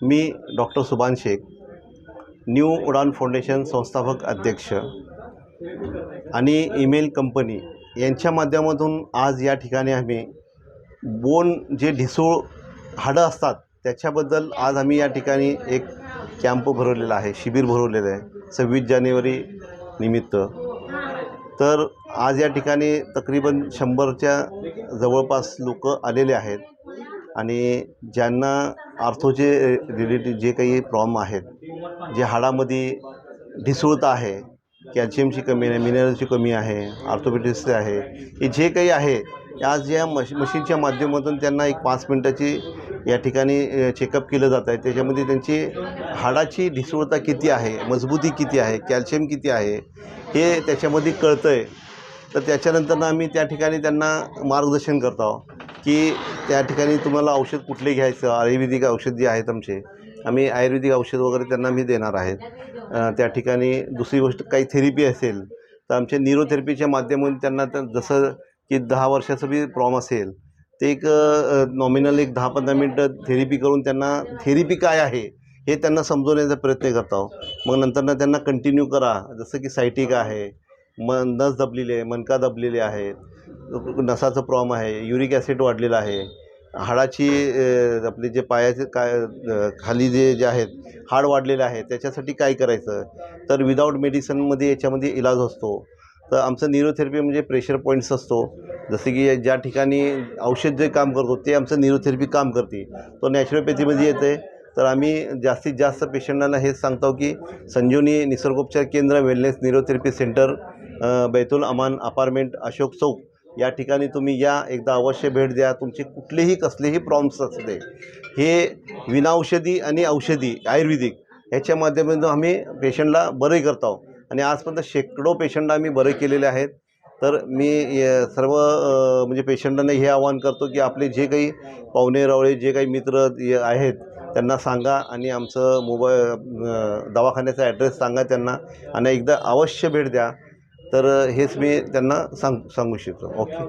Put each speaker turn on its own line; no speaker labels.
मी doctor सुभान Shaikh new उडान foundation संस्थापक अध्यक्ष आणि ईमेल कंपनी यांच्या माध्यमातून आज या ठिकाणी आम्ही बोन जे ढिसूळ हाडं असतात त्याच्याबद्दल आज आम्ही या ठिकाणी एक कॅम्प भरवलेला आहे शिबिर भरवलेलं आहे सव्वीस जानेवारी निमित्त. तर आज या ठिकाणी तकरीबन शंभरच्या जवळपास लोक आलेले आहेत. आणि ज्यांना आर्थोचे रिलेटेड जे काही प्रॉब्लेम आहेत जे हाडामध्ये ढिसूळता आहे कॅल्शियमची कमी आहे मिनरलची कमी आहे आर्थोपेटिक्सचे आहे हे जे काही आहे आज या मश मशीनच्या माध्यमातून त्यांना एक पाच मिनटाची या ठिकाणी चेकअप केलं जात आहे. त्याच्यामध्ये त्यांची हाडाची ढिसूळता किती आहे मजबूती किती आहे कॅल्शियम किती आहे हे त्याच्यामध्ये कळतं आहे तर त्याच्यानंतरनं आम्ही त्या ठिकाणी त्यांना मार्गदर्शन करतो की त्या ठिकाणी तुम्हाला औषध कुठले घ्यायचं? आयुर्वेदिक औषध जे आहेत आमचे आम्ही आयुर्वेदिक औषध वगैरे त्यांना मी देणार आहेत. त्या ठिकाणी दुसरी गोष्ट काही थेरपी असेल तर आमच्या न्यूरोथेरपीच्या माध्यमातून त्यांना तर जसं की दहा वर्षाचं बी प्रॉम असेल ते एक नॉमिनल एक दहा पंधरा मिनटं थेरपी करून त्यांना थेरपी काय आहे? हे त्यांना समजवण्याचा प्रयत्न करतो मग नंतरनं त्यांना कंटिन्यू करा. जसं की सायटिक आहे म नस दबलेली आहे मनका दबलेले आहेत नसाचं प्रॉम आहे युरिक ॲसिड वाढलेलं आहे हाडाची आपले जे पायाचे काय खाली जे जे आहेत हाड वाढलेलं आहे त्याच्यासाठी काय करायचं? तर विदाऊट मेडिसिनमध्ये याच्यामध्ये इलाज असतो. तर आमचं न्यूरोथेरपी म्हणजे प्रेशर पॉईंट्स असतो. जसे की ज्या ठिकाणी औषध जे काम करतो ते आमचं न्यूरोथेरपी काम करते. तो नॅचरोपॅथीमध्ये येते. तर आम्ही जास्तीत जास्त पेशंटांना हेच सांगतो की संजीवनी निसर्गोपचार केंद्र wellness neurotherapy centre Baitul Aman apartment Ashok Chowk. या ठिकाणी तुम्ही या एकदा अवश्य भेट द्या. तुमचे कुठलेही कसलेही प्रॉब्लेम्स असू दे हे विनाऔषधी आणि औषधी आयुर्वेदिक ह्याच्या माध्यमातून आम्ही पेशंटला बरे करतो आणि आजपर्यंत शेकडो पेशंटला आम्ही बरे केलेले आहेत. तर मी सर्व म्हणजे पेशंटांना हे आवाहन करतो की आपले जे काही पाहुणे रावळे जे काही मित्र आहेत त्यांना सांगा आणि आमचं मोबाईल दवाखान्याचा ॲड्रेस सांगा त्यांना. आणि एकदा अवश्य भेट द्या. तर हेच मी त्यांना सांग सांगू इच्छितो. ओके.